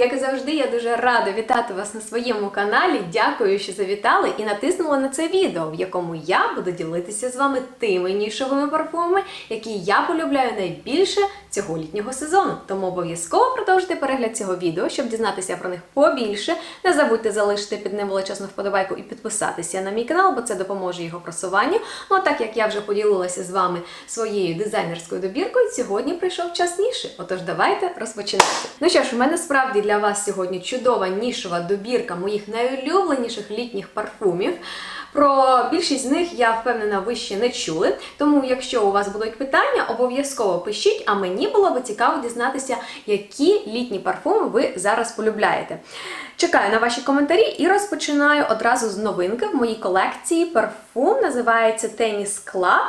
Як і завжди, я дуже рада вітати вас на своєму каналі. Дякую, що завітали і натиснули на це відео, в якому я буду ділитися з вами тими нішовими парфумами, які я полюбляю найбільше цього літнього сезону. Тому обов'язково продовжуйте перегляд цього відео, щоб дізнатися про них побільше. Не забудьте залишити під ним величезну вподобайку і підписатися на мій канал, бо це допоможе його просуванню. Ну а так як я вже поділилася з вами своєю дизайнерською добіркою, сьогодні прийшов час ніші. Отож, давайте розпочинати. Ну що ж, у мене справді для вас сьогодні чудова нішова добірка моїх найулюбленіших літніх парфумів. Про більшість з них я впевнена, ви ще не чули. Тому, якщо у вас будуть питання, обов'язково пишіть. А мені було би цікаво дізнатися, які літні парфуми ви зараз полюбляєте. Чекаю на ваші коментарі і розпочинаю одразу з новинки в моїй колекції. Парфум називається Tennis Club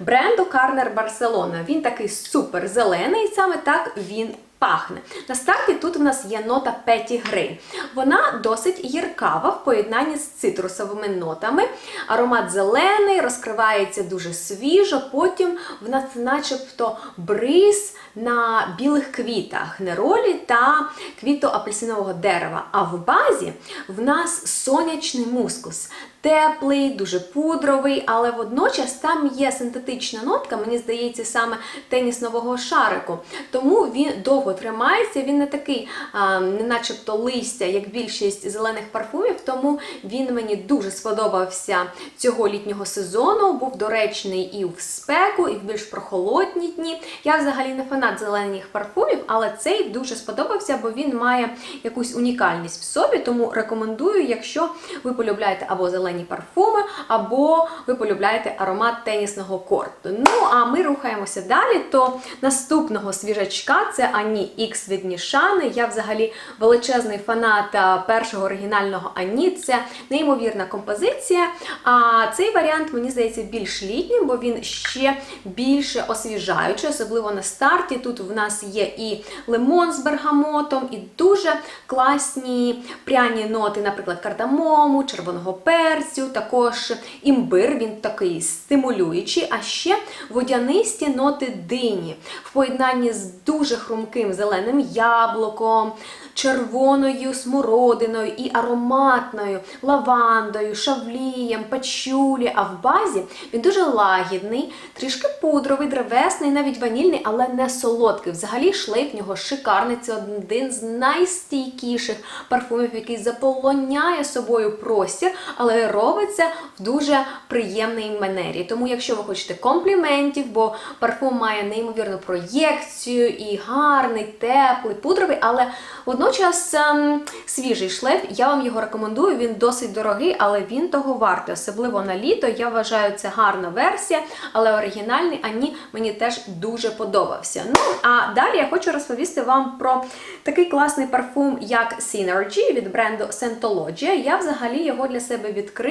бренду Carner Barcelona. Він такий супер зелений, саме так він пахне. На старті тут в нас є нота Петі Грей. Вона досить гіркава в поєднанні з цитрусовими нотами. Аромат зелений, розкривається дуже свіжо, потім в нас начебто бриз на білих квітах, неролі та квіто-апельсинового дерева. А в базі в нас сонячний мускус. Теплий, дуже пудровий, але водночас там є синтетична нотка, мені здається, саме теніснового шарику. Тому він довго тримається, він не такий, а, не начебто листя, як більшість зелених парфумів, тому він мені дуже сподобався цього літнього сезону. Був доречний і в спеку, і в більш прохолодні дні. Я взагалі не фанат зелених парфумів, але цей дуже сподобався, бо він має якусь унікальність в собі. Тому рекомендую, якщо ви полюбляєте або зелені парфуми, або ви полюбляєте аромат тенісного корту. Ну а ми рухаємося далі. То наступного свіжачка це Ані X від Нішани. Я взагалі величезний фанат першого оригінального Ані. Це неймовірна композиція. А цей варіант, мені здається, більш літнім, бо він ще більше освіжаючий, особливо на старті. Тут в нас є і лимон з бергамотом, і дуже класні пряні ноти, наприклад, кардамому, червоного перцю, також імбир, він такий стимулюючий, а ще водянисті ноти дині в поєднанні з дуже хрумким зеленим яблуком, червоною смородиною і ароматною лавандою, шавлієм, пачулі. А в базі він дуже лагідний, трішки пудровий, древесний, навіть ванільний, але не солодкий. Взагалі шлейф в нього шикарний. Це один з найстійкіших парфумів, який заполоняє собою простір, але робиться в дуже приємній манері. Тому, якщо ви хочете компліментів, бо парфум має неймовірну проєкцію і гарний, теплий, пудровий, але водночас ем, свіжий шлейф, я вам його рекомендую. Він досить дорогий, але він того вартий, особливо на літо. Я вважаю, це гарна версія, але оригінальний ані мені теж дуже подобався. Ну а далі я хочу розповісти вам про такий класний парфум, як Synergy від бренду Scientology. Я взагалі його для себе відкрила.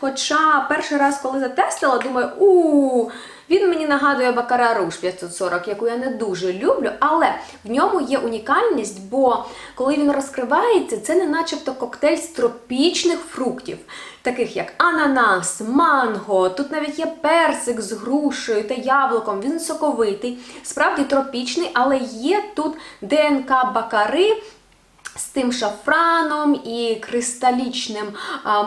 Хоча перший раз, коли затестила, думаю, у він мені нагадує Бакара Руш 540, яку я не дуже люблю, але в ньому є унікальність, бо коли він розкривається, це не начебто коктейль з тропічних фруктів, таких як ананас, манго, тут навіть є персик з грушею та яблуком, він соковитий, справді тропічний, але є тут ДНК бакари з тим шафраном і кристалічним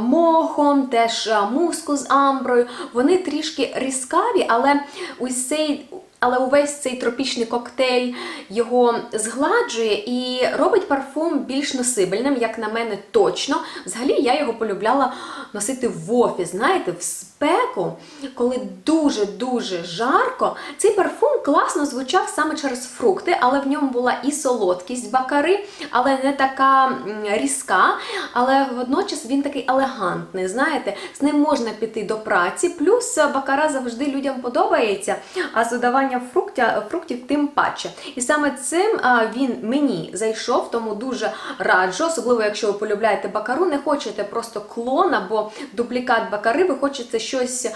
мохом, теж муску з амброю. Вони трішки різкаві, але ось цей. Але увесь цей тропічний коктейль його згладжує і робить парфум більш носибельним, як на мене, точно. Взагалі я його полюбляла носити в офіс, знаєте, в спеку, коли дуже-дуже жарко. Цей парфум класно звучав саме через фрукти, але в ньому була і солодкість бакари, але не така різка. Але водночас він такий елегантний. Знаєте, з ним можна піти до праці. Плюс бакара завжди людям подобається, а з додаванням фруктя, фруктів тим паче. І саме цим він мені зайшов, тому дуже раджу, особливо якщо ви полюбляєте бакару, не хочете просто клона, або дуплікат бакари, ви хочете щось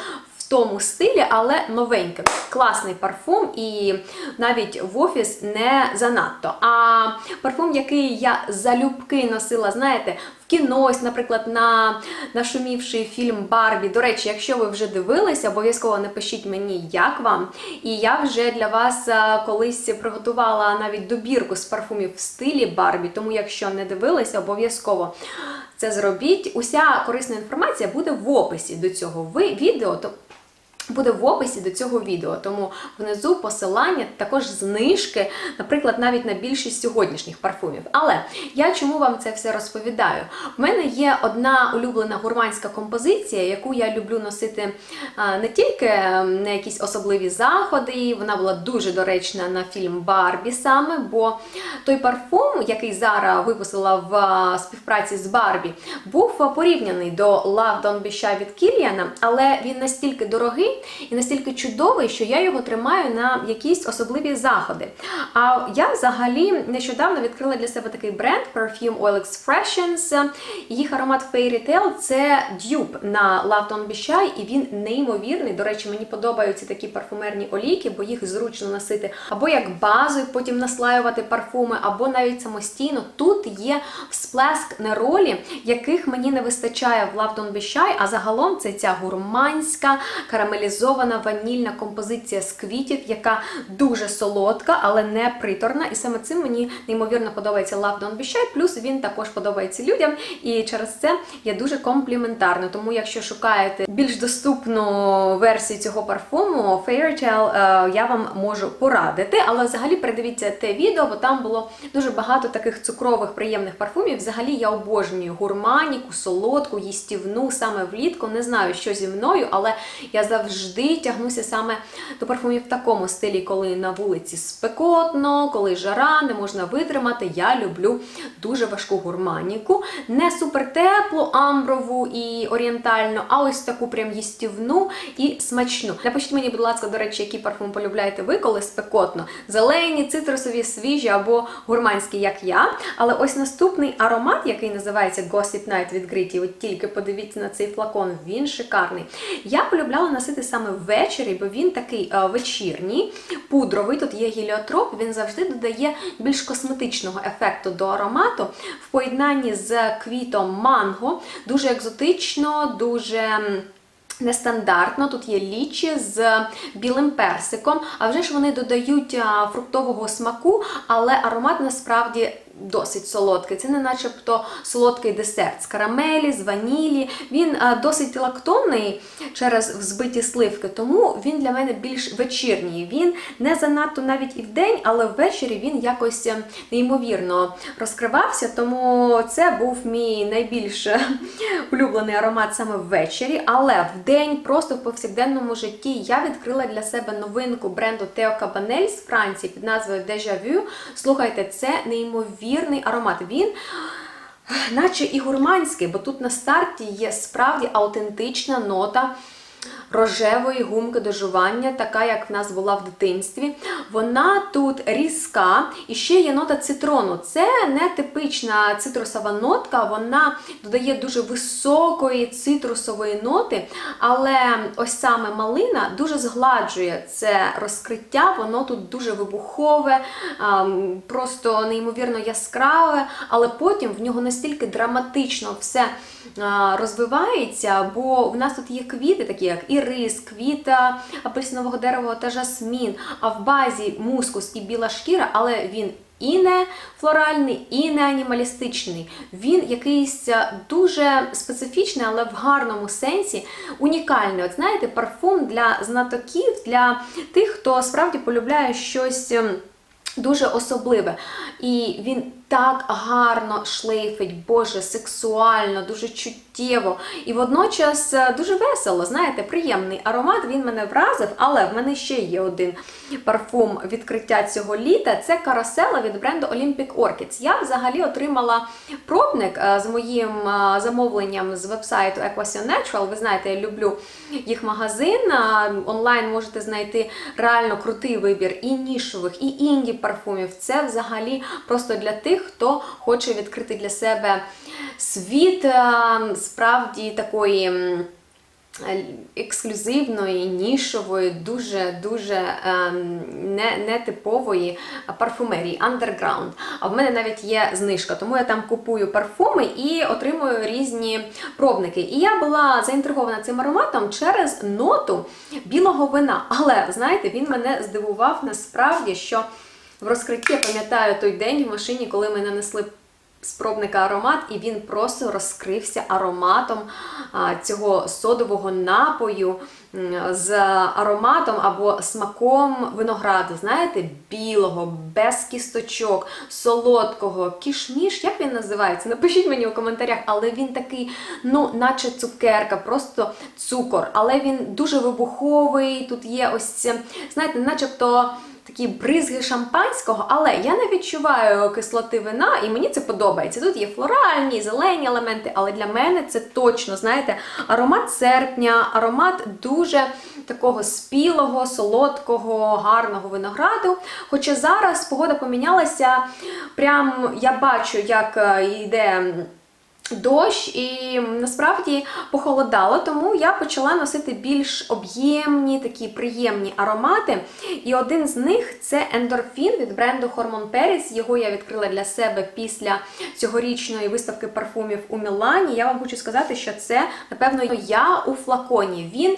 в тому стилі, але новенький. Класний парфум, і навіть в офіс не занадто. А парфум, який я залюбки носила, знаєте, в кінось, наприклад, на нашумівший фільм Барбі. До речі, якщо ви вже дивилися, обов'язково напишіть мені, як вам. І я вже для вас колись приготувала навіть добірку з парфумів в стилі Барбі. Тому, якщо не дивилися, обов'язково це зробіть. Уся корисна інформація буде в описі до цього відео. Буде в описі до цього відео, тому внизу посилання також знижки, наприклад, навіть на більшість сьогоднішніх парфумів. Але я чому вам це все розповідаю? У мене є одна улюблена гурманська композиція, яку я люблю носити не тільки ем, на якісь особливі заходи. Вона була дуже доречна на фільм Барбі саме, бо той парфум, який Зара випустила в співпраці з Барбі, був порівняний до Love Don't Be Shy від Кіліана, але він настільки дорогий і настільки чудовий, що я його тримаю на якісь особливі заходи. А я взагалі нещодавно відкрила для себе такий бренд Perfume Oil Expressions. Їх аромат Fairy Tale це дюб на Love Shy, і він неймовірний. До речі, мені подобаються такі парфумерні олійки, бо їх зручно носити або як базу, і потім наслаювати парфуми, або навіть самостійно. Тут є всплеск неролі, яких мені не вистачає в Love Don't Be Shy, а загалом це ця гурманська карамелізована ванільна композиція з квітів, яка дуже солодка, але не приторна. І саме цим мені неймовірно подобається Love Don't Be Shy, плюс він також подобається людям. І через це я дуже компліментарна. Тому, якщо шукаєте більш доступну версію цього парфуму, Fairy Tale, е, я вам можу порадити. Але взагалі передивіться те відео, бо там було дуже багато таких цукрових приємних парфумів. Взагалі я обожнюю гурманіку, солодку, їстівну саме влітку. Не знаю, що зі мною, але я завжди тягнуся саме до парфумів в такому стилі, коли на вулиці спекотно, коли жара, не можна витримати. Я люблю дуже важку гурманіку. Не супер теплу, амброву і орієнтальну, а ось таку прям їстівну і смачну. Напишіть мені, будь ласка, до речі, які парфуми полюбляєте ви, коли спекотно. Зелені, цитрусові, свіжі або гурманські, як я. Але ось наступний аромат, який називається Gossip Night від Gritty, от тільки подивіться на цей флакон, він шикарний. Я полюбляла носити саме ввечері, бо він такий е, вечірній, пудровий. Тут є гіліотроп, він завжди додає більш косметичного ефекту до аромату в поєднанні з квітом манго. Дуже екзотично, дуже. Нестандартно, тут є лічі з білим персиком, а вже ж вони додають фруктового смаку, але аромат насправді досить солодкий. Це не начебто солодкий десерт з карамелі, з ванілі. Він а, досить лактонний через взбиті сливки, тому він для мене більш вечірній. Він не занадто навіть і в день, але ввечері він якось е, неймовірно розкривався. Тому це був мій найбільш е, улюблений аромат саме ввечері. Але в день, просто в повсякденному житті, я відкрила для себе новинку бренду Theo Cabanel з Франції під назвою Vu. Слухайте, це неймовірний аромат. Він. Наче і гурманський, бо тут на старті є справді аутентична нота рожевої гумки до жування, така як в нас була в дитинстві. Вона тут різка і ще є нота цитрону. Це не типична цитрусова нотка, вона додає дуже високої цитрусової ноти, але ось саме малина дуже згладжує це розкриття, воно тут дуже вибухове, просто неймовірно яскраве, але потім в нього настільки драматично все розвивається, бо в нас тут є квіти, такі як ірис, квіта апельсинового дерева та жасмін, а в базі мускус і біла шкіра, але він і не флоральний, і не анімалістичний. Він якийсь дуже специфічний, але в гарному сенсі унікальний. От знаєте, парфум для знатоків, для тих, хто справді полюбляє щось. ем, Дуже особливе. І він так гарно шлейфить, боже, сексуально, дуже чуттєво. І водночас е, дуже весело, знаєте, приємний аромат. Він мене вразив, але в мене ще є один парфум відкриття цього літа. Це карасела від бренду Olympic Orchids. Я взагалі отримала пробник е, з моїм е, замовленням з вебсайту Equation Natural. Ви знаєте, я люблю їх магазин. Онлайн можете знайти реально крутий вибір і нішових, і інді парфумів. Це взагалі просто для тих, хто хоче відкрити для себе світ е, справді такої. е, ексклюзивної, нішової, дуже-дуже ем, не, нетипової парфумерії Underground. А в мене навіть є знижка, тому я там купую парфуми і отримую різні пробники. І я була заінтригована цим ароматом через ноту білого вина. Але знаєте, він мене здивував насправді, що в розкритті я пам'ятаю той день в машині, коли ми нанесли з пробника аромат, і він просто розкрився ароматом цього содового напою з ароматом або смаком винограду, знаєте, білого, без кісточок, солодкого, кішміш, як він називається? Напишіть мені у коментарях, але він такий, ну, наче цукерка, просто цукор. Але він дуже вибуховий. Тут є ось, знаєте, начебто такі бризги шампанського, але я не відчуваю кислоти вина, і мені це подобається. Тут є флоральні, зелені елементи, але для мене це точно, знаєте, аромат серпня, аромат дуже такого спілого, солодкого, гарного винограду. Хоча зараз погода помінялася, прям я бачу, як е, йде. Дощ і насправді похолодало, тому я почала носити більш об'ємні, такі приємні аромати. І один з них це ендорфін від бренду Hormon Paris. Його я відкрила для себе після цьогорічної виставки парфумів у Мілані. Я вам хочу сказати, що це, напевно, я у флаконі. Він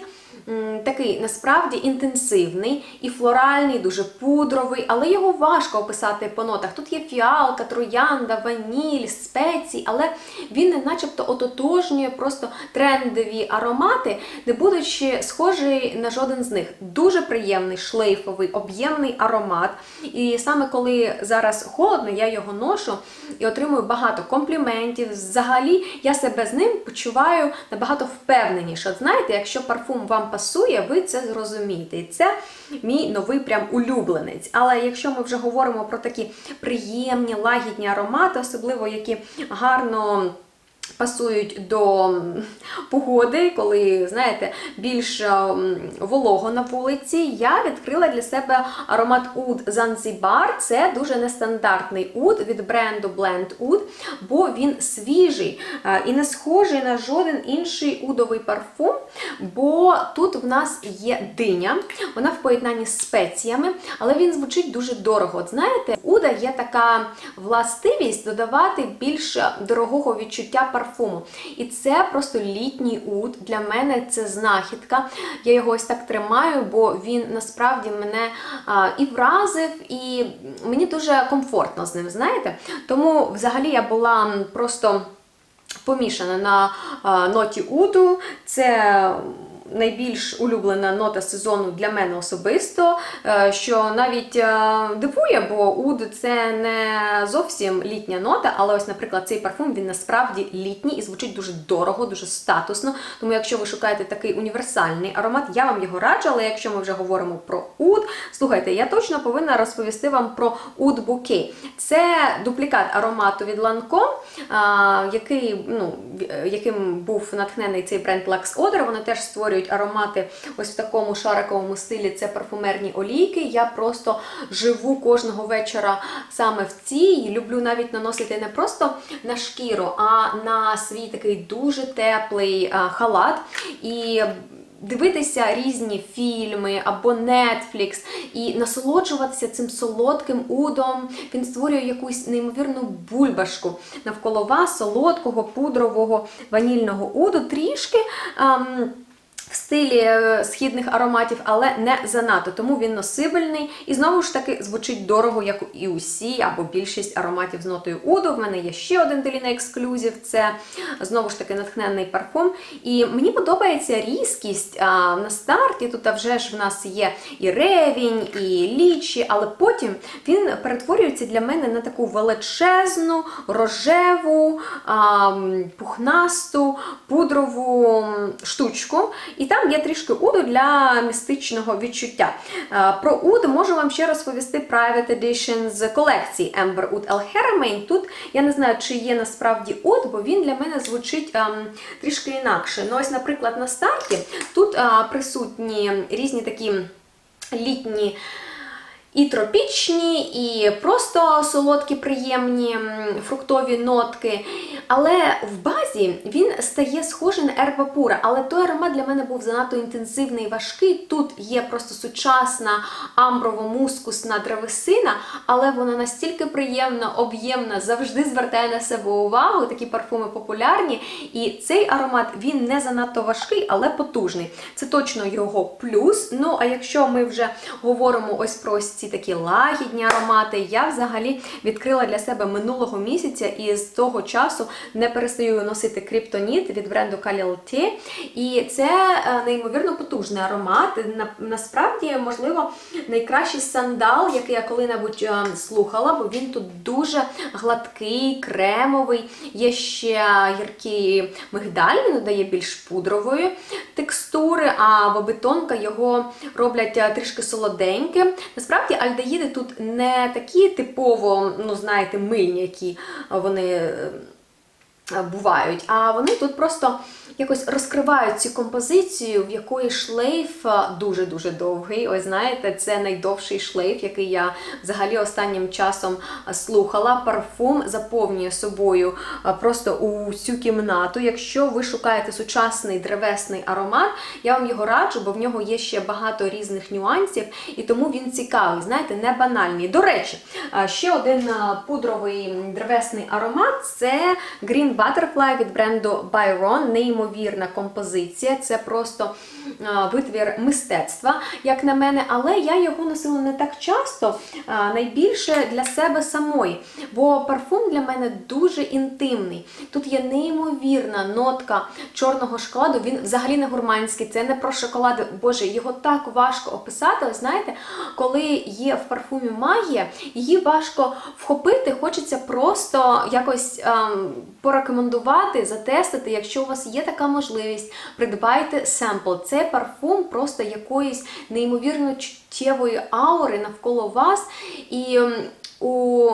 такий насправді інтенсивний і флоральний, дуже пудровий, але його важко описати по нотах. Тут є фіалка, троянда, ваніль, спеції, але він начебто ототожнює просто трендові аромати, не будучи схожий на жоден з них. Дуже приємний, шлейфовий, об'ємний аромат. І саме коли зараз холодно, я його ношу і отримую багато компліментів. Взагалі я себе з ним почуваю набагато впевненіше. От знаєте, якщо парфум вам пасує, ви це зрозумієте. І це мій новий прям улюбленець. Але якщо ми вже говоримо про такі приємні, лагідні аромати, особливо які гарно. Пасують до погоди, коли, знаєте, більш волого на вулиці, я відкрила для себе аромат Oud Zanzibar. Це дуже нестандартний уд від бренду Blend Oud, бо він свіжий е, і не схожий на жоден інший удовий парфум, бо тут в нас є диня, вона в поєднанні з спеціями, але він звучить дуже дорого. От знаєте, уда є така властивість додавати більш дорогого відчуття парфуму. І це просто літній уд. Для мене це знахідка. Я його ось так тримаю, бо він насправді мене і вразив, і мені дуже комфортно з ним, знаєте. Тому взагалі я була просто помішана на ноті уду. Це найбільш улюблена нота сезону для мене особисто, е, що навіть е, дивує, бо уд це не зовсім літня нота, але ось, наприклад, цей парфум він насправді літній і звучить дуже дорого, дуже статусно. Тому, якщо ви шукаєте такий універсальний аромат, я вам його раджу. Але якщо ми вже говоримо про уд, слухайте, я точно повинна розповісти вам про Oud Bouquet. Це дуплікат аромату від Lancome, який, ну, яким був натхнений цей бренд Lux Odor. Вони теж створюють аромати ось в такому шариковому стилі. Це парфумерні олійки. Я просто живу кожного вечора саме в цій. Люблю навіть наносити не просто на шкіру, а на свій такий дуже теплий халат. І дивитися різні фільми або Netflix і насолоджуватися цим солодким удом. Він створює якусь неймовірну бульбашку навколо вас, солодкого, пудрового, ванільного уду, трішки. ем, в стилі е, східних ароматів, але не занадто, тому він носибельний і знову ж таки звучить дорого, як і усі або більшість ароматів з нотою Уду. В мене є ще один Деліна ексклюзив, це знову ж таки натхненний парфум. І мені подобається різкість а, на старті. Тут а вже ж в нас є і ревінь, і лічі, але потім він перетворюється для мене на таку величезну, рожеву, а, пухнасту, пудрову штучку. І там є трішки уду для містичного відчуття. Е, Про уд можу вам ще розповісти Private Edition з колекції Amber Oud El Hermain. Тут я не знаю, чи є насправді уд, бо він для мене звучить ем, трішки інакше. Ну, ось, наприклад, на старті тут е, присутні різні такі літні. І тропічні, і просто солодкі, приємні фруктові нотки. Але в базі він стає схожий на ерба пура. Але той аромат для мене був занадто інтенсивний і важкий. Тут є просто сучасна амброво-мускусна древесина, але вона настільки приємна, об'ємна, завжди звертає на себе увагу. Такі парфуми популярні. І цей аромат він не занадто важкий, але потужний. Це точно його плюс. Ну а якщо ми вже говоримо ось про ось ці такі лагідні аромати, я взагалі відкрила для себе минулого місяця і з того часу не перестаю носити криптоніт від бренду Calilté. І це е, неймовірно потужний аромат. Насправді, можливо, найкращий сандал, який я коли-небудь е, слухала, бо він тут дуже гладкий, кремовий. Є ще гіркий мигдаль, він додає більш пудрової текстури, а бобетонка його роблять е, трішки солоденьке. Насправді альдеїди тут не такі типово, ну знаєте, мильні, які вони. Е, бувають, а вони тут просто якось розкривають цю композицію, в якої шлейф е, дуже-дуже довгий. Ось знаєте, це найдовший шлейф, який я взагалі останнім часом е, слухала. Парфум заповнює собою просто усю кімнату. Якщо ви шукаєте сучасний древесний аромат, я вам його раджу, бо в нього є ще багато різних нюансів, і тому він цікавий, знаєте, не банальний. До речі, ще один пудровий древесний аромат це Green Butterfly від бренду Byron. Неймовірна композиція. Це просто витвір мистецтва, як на мене, але я його носила не так часто, е, найбільше для себе самої. Бо парфум для мене дуже інтимний. Тут є неймовірна нотка чорного шоколаду. Він взагалі не гурманський, це не про шоколад. Боже, його так важко описати. Ось знаєте, коли є в парфумі магія, її важко вхопити, хочеться просто якось ем, порекомендувати, затестити. Якщо у вас є така можливість, придбайте семпл. Це парфум просто якоїсь неймовірно чуттєвої аури навколо вас. І у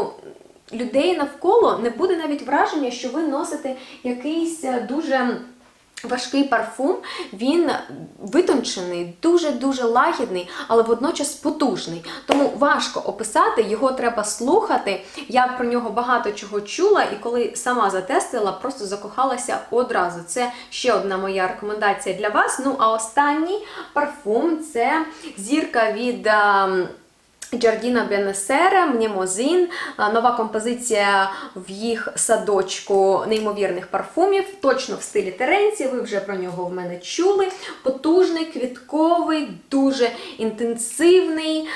людей навколо не буде навіть враження, що ви носите якийсь е, дуже. Важкий парфум, він витончений, дуже-дуже лагідний, але водночас потужний. Тому важко описати, його треба слухати. Я про нього багато чого чула, і коли сама затестила, просто закохалася одразу. Це ще одна моя рекомендація для вас. Ну, а останній парфум це зірка від. Джардіна Бенесера, Мнемозин, нова композиція в їх садочку неймовірних парфумів, точно в стилі Теренці, ви вже про нього в мене чули. Потужний, квітковий, дуже інтенсивний.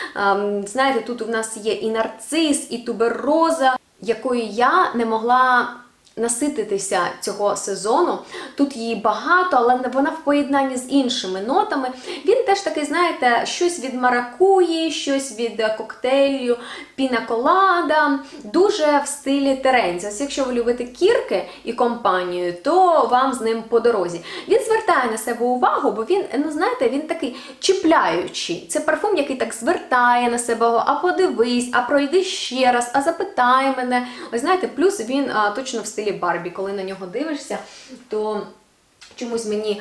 Знаєте, тут у нас є і нарцис, і тубероза, якою я не могла насититися цього сезону. Тут її багато, але вона в поєднанні з іншими нотами. Він теж такий, знаєте, щось від маракуї, щось від коктейлю, пінаколада, дуже в стилі Теренця. Якщо ви любите кірки і компанію, то вам з ним по дорозі. Він звертає на себе увагу, бо він, ну знаєте, він такий чіпляючий. Це парфум, який так звертає на себе, а подивись, а пройди ще раз, а запитай мене. Ось знаєте, плюс він а, точно в стилі Барбі, коли на нього дивишся, то. Чомусь мені е,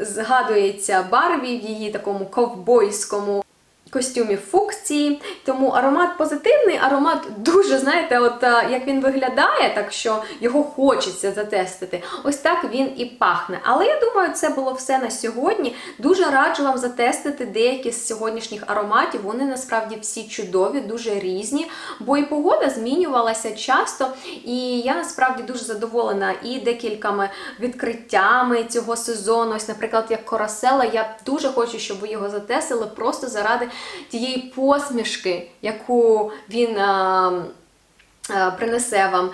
згадується Барбі в її такому ковбойському костюмі фукції. Тому аромат позитивний, аромат дуже, знаєте, от е, як він виглядає, так що його хочеться затестити. Ось так він і пахне. Але я думаю, це було все на сьогодні. Дуже раджу вам затестити деякі з сьогоднішніх ароматів. Вони насправді всі чудові, дуже різні, бо і погода змінювалася часто. І я насправді дуже задоволена і декількома відкриттями цього сезону. Ось, наприклад, як Корасела, я дуже хочу, щоб ви його затестили просто заради тієї посмішки, яку він. а, Принесе вам.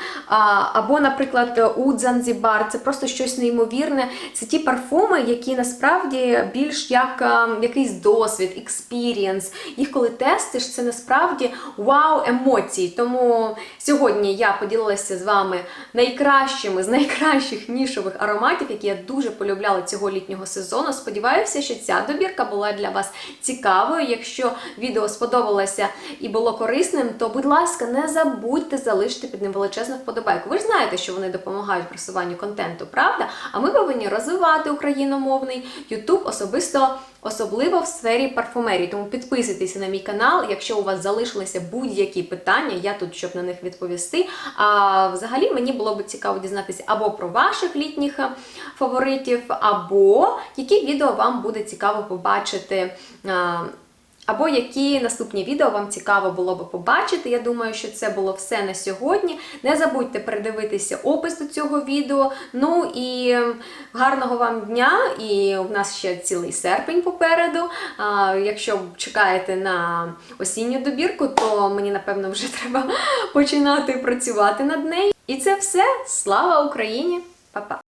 Або, наприклад, у Занзібар це просто щось неймовірне. Це ті парфуми, які насправді більш як якийсь досвід, експірієнс. Їх коли тестиш, це насправді вау емоцій. Тому сьогодні я поділилася з вами найкращими з найкращих нішових ароматів, які я дуже полюбляла цього літнього сезону. Сподіваюся, що ця добірка була для вас цікавою. Якщо відео сподобалося і було корисним, то, будь ласка, не забудьте залишити під ним величезну вподобайку. Ви ж знаєте, що вони допомагають просуванню контенту, правда? А ми повинні розвивати україномовний YouTube особисто. Особливо в сфері парфумерії, тому підписуйтеся на мій канал, якщо у вас залишилися будь-які питання, я тут, щоб на них відповісти. А взагалі мені було б цікаво дізнатися або про ваших літніх е, фаворитів, або які відео вам буде цікаво побачити. Або які наступні відео вам цікаво було би побачити. Я думаю, що це було все на сьогодні. Не забудьте передивитися опис до цього відео. Ну і гарного вам дня! І у нас ще цілий серпень попереду. А, якщо чекаєте на осінню добірку, то мені напевно вже треба починати працювати над нею. І це все. Слава Україні! Па-па!